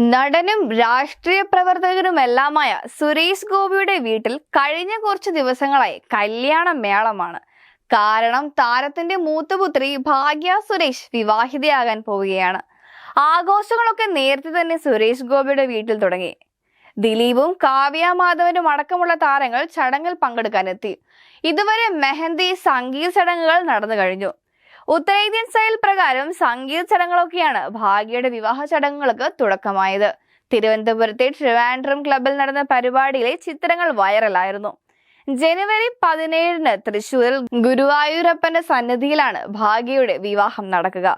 നടനും രാഷ്ട്രീയ പ്രവർത്തകനുമെല്ലാമായ സുരേഷ് ഗോപിയുടെ വീട്ടിൽ കഴിഞ്ഞ കുറച്ച് ദിവസങ്ങളായി കല്യാണ മേളമാണ്. കാരണം താരത്തിന്റെ മൂത്തപുത്രി ഭാഗ്യ സുരേഷ് വിവാഹിതയാകാൻ പോവുകയാണ്. ആഘോഷങ്ങളൊക്കെ നേരത്തെ തന്നെ സുരേഷ് ഗോപിയുടെ വീട്ടിൽ തുടങ്ങി. ദിലീപും കാവ്യ മാധവനും അടക്കമുള്ള താരങ്ങൾ ചടങ്ങിൽ പങ്കെടുക്കാനെത്തി. ഇതുവരെ മെഹന്തി സംഗീത ചടങ്ങുകൾ നടന്നു കഴിഞ്ഞു. ഉത്തരേന്ത്യൻ സ്റ്റൈൽ പ്രകാരം സംഗീത ചടങ്ങുകളൊക്കെയാണ് ഭാഗ്യയുടെ വിവാഹ ചടങ്ങുകൾക്ക് തുടക്കമായത്. തിരുവനന്തപുരത്തെ ട്രിവാൻഡ്രം ക്ലബിൽ നടന്ന പരിപാടിയിലെ ചിത്രങ്ങൾ വൈറലായിരുന്നു. ജനുവരി പതിനേഴിന് തൃശൂരിൽ ഗുരുവായൂരപ്പന്റെ സന്നിധിയിലാണ് ഭാഗ്യയുടെ വിവാഹം നടക്കുക.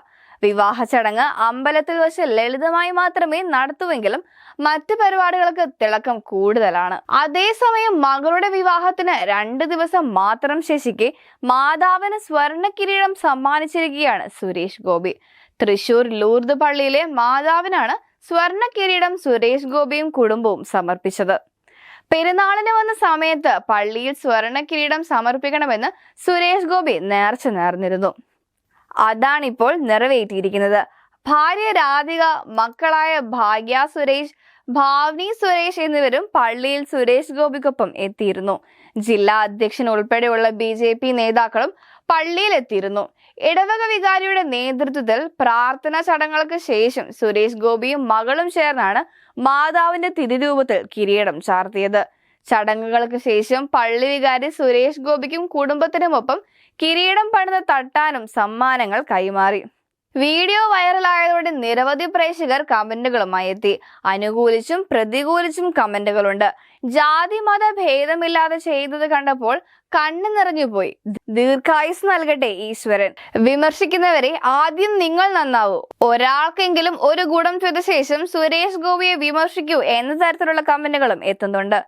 വിവാഹ ചടങ്ങ് അമ്പലത്തിൽ വെച്ച് ലളിതമായി മാത്രമേ നടത്തുവെങ്കിലും മറ്റ് പരിപാടികൾക്ക് തിളക്കം കൂടുതലാണ്. അതേസമയം മകളുടെ വിവാഹത്തിന് രണ്ട് ദിവസം മാത്രം ശേഷിക്കെ മാതാവിന് സ്വർണ കിരീടം സമ്മാനിച്ചിരിക്കുകയാണ് സുരേഷ് ഗോപി. തൃശൂർ ലൂർദ് പള്ളിയിലെ മാതാവിനാണ് സ്വർണ കിരീടം സുരേഷ് ഗോപിയും കുടുംബവും സമർപ്പിച്ചത്. പെരുന്നാളിന് വന്ന സമയത്ത് പള്ളിയിൽ സ്വർണ കിരീടം സമർപ്പിക്കണമെന്ന് സുരേഷ് ഗോപി നേർച്ച നേർന്നിരുന്നു. അതാണിപ്പോൾ നിറവേറ്റിയിരിക്കുന്നത്. ഭാര്യ രാധിക മക്കളായ ഭാഗ്യ സുരേഷ് ഭാവ്നി സുരേഷ് എന്നിവരും പള്ളിയിൽ സുരേഷ് ഗോപിക്കൊപ്പം എത്തിയിരുന്നു. ജില്ലാ അധ്യക്ഷൻ ഉൾപ്പെടെയുള്ള ബി ജെ പി നേതാക്കളും പള്ളിയിൽ എത്തിയിരുന്നു ഇടവക വികാരിയുടെ നേതൃത്വത്തിൽ പ്രാർത്ഥനാ ചടങ്ങുകൾക്ക് ശേഷം സുരേഷ് ഗോപിയും മകളും ചേർന്നാണ് മാതാവിന്റെ തിരുരൂപത്തിൽ കിരീടം ചാർത്തിയത്. ചടങ്ങുകൾക്ക് ശേഷം പള്ളി വികാരി സുരേഷ് ഗോപിക്കും കുടുംബത്തിനുമൊപ്പം കിരീടം പണിത തട്ടാനും സമ്മാനങ്ങൾ കൈമാറി. വീഡിയോ വൈറലായതോടെ നിരവധി പ്രേക്ഷകർ കമന്റുകളുമായി എത്തി. അനുകൂലിച്ചും പ്രതികൂലിച്ചും കമന്റുകളുണ്ട്. ജാതി മത ഭേദമില്ലാതെ ചെയ്തത് കണ്ടപ്പോൾ കണ്ണു നിറഞ്ഞുപോയി ദീർഘായുസ് നൽകട്ടെ ഈശ്വരൻ. വിമർശിക്കുന്നവരെ ആദ്യം നിങ്ങൾ നന്നാവൂ. ഒരാൾക്കെങ്കിലും ഒരു ഗുണം ചെയ്ത ശേഷം സുരേഷ് ഗോപിയെ വിമർശിക്കൂ എന്ന തരത്തിലുള്ള കമന്റുകളും എത്തുന്നുണ്ട്.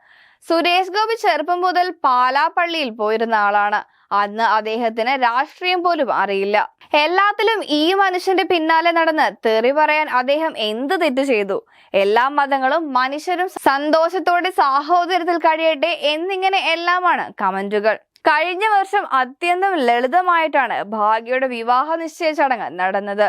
സുരേഷ് ഗോപി ചെറുപ്പം മുതൽ പാലാപ്പള്ളിയിൽ പോയിരുന്ന ആളാണ്. അന്ന് അദ്ദേഹത്തിന് രാഷ്ട്രീയം പോലും അറിയില്ല. എല്ലാത്തിലും ഈ മനുഷ്യന്റെ പിന്നാലെ നടന്ന് തെറി പറയാൻ അദ്ദേഹം എന്ത് തെറ്റ് ചെയ്തു? എല്ലാ മതങ്ങളും മനുഷ്യരും സന്തോഷത്തോടെ സാഹോദര്യത്തിൽ കഴിയട്ടെ എന്നിങ്ങനെ എല്ലാമാണ് കമന്റുകൾ. കഴിഞ്ഞ വർഷം അത്യന്തം ലളിതമായിട്ടാണ് ഭാഗ്യയുടെ വിവാഹ നിശ്ചയ ചടങ്ങ് നടന്നത്.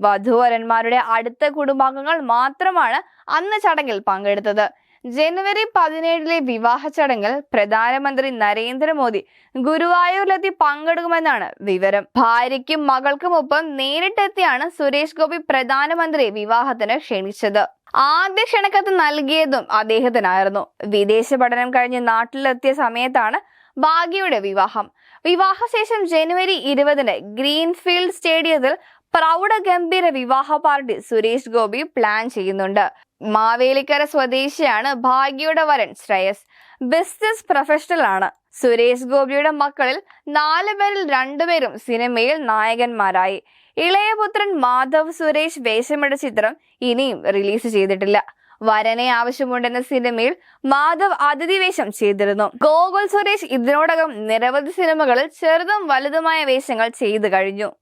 വധുവരന്മാരുടെ അടുത്ത കുടുംബാംഗങ്ങൾ മാത്രമാണ് അന്ന് ചടങ്ങിൽ പങ്കെടുത്തത്. ജനുവരി പതിനേഴിലെ വിവാഹ ചടങ്ങിൽ പ്രധാനമന്ത്രി നരേന്ദ്രമോദി ഗുരുവായൂരിലെത്തി പങ്കെടുക്കുമെന്നാണ് വിവരം. ഭാര്യയ്ക്കും മകൾക്കുമൊപ്പം നേരിട്ടെത്തിയാണ് സുരേഷ് ഗോപി പ്രധാനമന്ത്രിയെ വിവാഹത്തിന് ക്ഷണിച്ചത്. ആദ്യ ക്ഷണക്കത്ത് നൽകിയതും അദ്ദേഹത്തിനായിരുന്നു. വിദേശ പഠനം കഴിഞ്ഞ് നാട്ടിലെത്തിയ സമയത്താണ് ഭാഗ്യയുടെ വിവാഹം. വിവാഹശേഷം ജനുവരി ഇരുപതിന് ഗ്രീൻഫീൽഡ് സ്റ്റേഡിയത്തിൽ പ്രൗഢഗംഭീര വിവാഹ പാർട്ടി സുരേഷ് ഗോപി പ്ലാൻ ചെയ്യുന്നുണ്ട്. മാവേലിക്കര സ്വദേശിയാണ് ഭാഗ്യയുടെ വരൻ ശ്രേയസ്. ബിസിനസ് പ്രൊഫഷണൽ ആണ്. സുരേഷ് ഗോപിയുടെ മക്കളിൽ നാല് പേരിൽ രണ്ടുപേരും സിനിമയിൽ നായകന്മാരായി. ഇളയപുത്രൻ മാധവ് സുരേഷ് വേഷമിട്ട ചിത്രം ഇനിയും റിലീസ് ചെയ്തിട്ടില്ല. വരനെ ആവശ്യമുണ്ടെന്ന സിനിമയിൽ മാധവ് അതിഥി വേഷം ചെയ്തിരുന്നു. ഗോകുൽ സുരേഷ് ഇതിനോടകം നിരവധി സിനിമകളിൽ ചെറുതും വലുതുമായ വേഷങ്ങൾ ചെയ്തു കഴിഞ്ഞു.